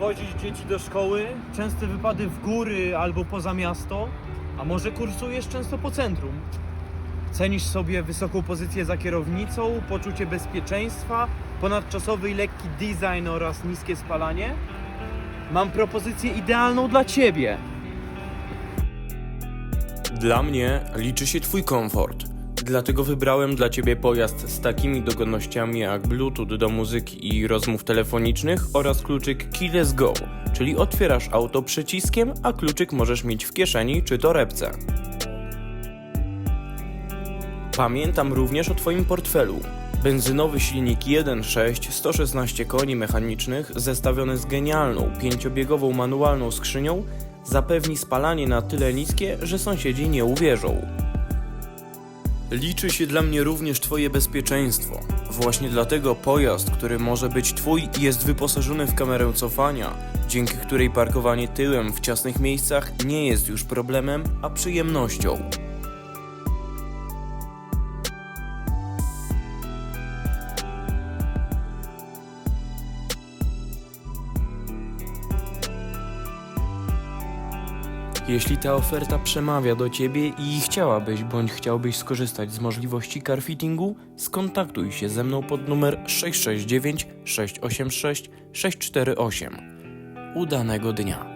wozić dzieci do szkoły, częste wypady w góry albo poza miasto, a może kursujesz często po centrum. Cenisz sobie wysoką pozycję za kierownicą, poczucie bezpieczeństwa, ponadczasowy i lekki design oraz niskie spalanie? Mam propozycję idealną dla Ciebie. Dla mnie liczy się Twój komfort. Dlatego wybrałem dla Ciebie pojazd z takimi dogodnościami jak Bluetooth do muzyki i rozmów telefonicznych oraz kluczyk Keyless Go, czyli otwierasz auto przyciskiem, a kluczyk możesz mieć w kieszeni czy torebce. Pamiętam również o Twoim portfelu. Benzynowy silnik 1.6, 116 koni mechanicznych, zestawiony z genialną, pięciobiegową manualną skrzynią, zapewni spalanie na tyle niskie, że sąsiedzi nie uwierzą. Liczy się dla mnie również Twoje bezpieczeństwo. Właśnie dlatego pojazd, który może być Twój, jest wyposażony w kamerę cofania, dzięki której parkowanie tyłem w ciasnych miejscach nie jest już problemem, a przyjemnością. Jeśli ta oferta przemawia do Ciebie i chciałabyś bądź chciałbyś skorzystać z możliwości carfittingu, skontaktuj się ze mną pod numer 669 686 648. Udanego dnia.